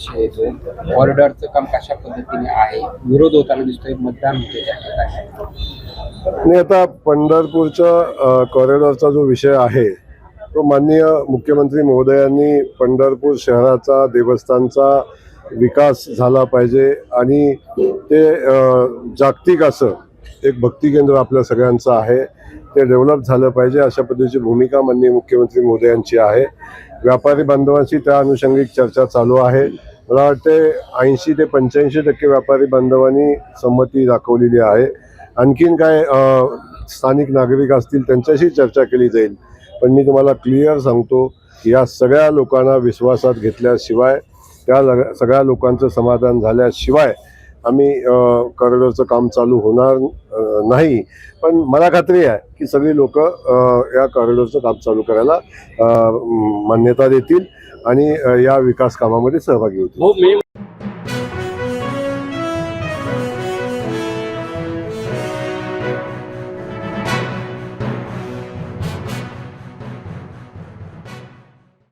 येतो कॉरिडॉरचं काम कशा पद्धतीने आहे? विरोध होताना दिसतोय मतदान होते आणि आता पंढरपूरच्या कॉरिडॉरचा जो विषय आहे तो माननीय मुख्यमंत्री महोदयांनी पंढरपूर शहराचा देवस्थानचा विकास झाला पाहिजे आणि ते जागतिक असं एक भक्ती केंद्र आपल्या सगळ्यांचं आहे. ते डेव्हलप झालं पाहिजे अशा पद्धतीची भूमिका माननीय मुख्यमंत्री महोदयांची आहे. व्यापारी बांधवांशी त्या अनुषंगिक चर्चा चालू आहे. मला वाटते ऐंशी ते पंच्याऐंशी टक्के व्यापारी बांधवांनी संमती दाखवलेली आहे. आणखीन काय स्थानिक नागरिक असतील त्यांच्याशी चर्चा केली जाईल. पण मी तुम्हाला क्लिअर सांगतो या सगळ्या लोकांना विश्वासात घेतल्याशिवाय त्या लग- सगळ्या लोकांचं समाधान झाल्याशिवाय आम्ही कॉरिडॉरचं काम चालू होणार नाही. पण मला खात्री आहे की सगळी लोक या कॉरिडॉरचं काम चालू करायला मान्यता देतील आणि या विकास कामामध्ये सहभागी होतील. हो,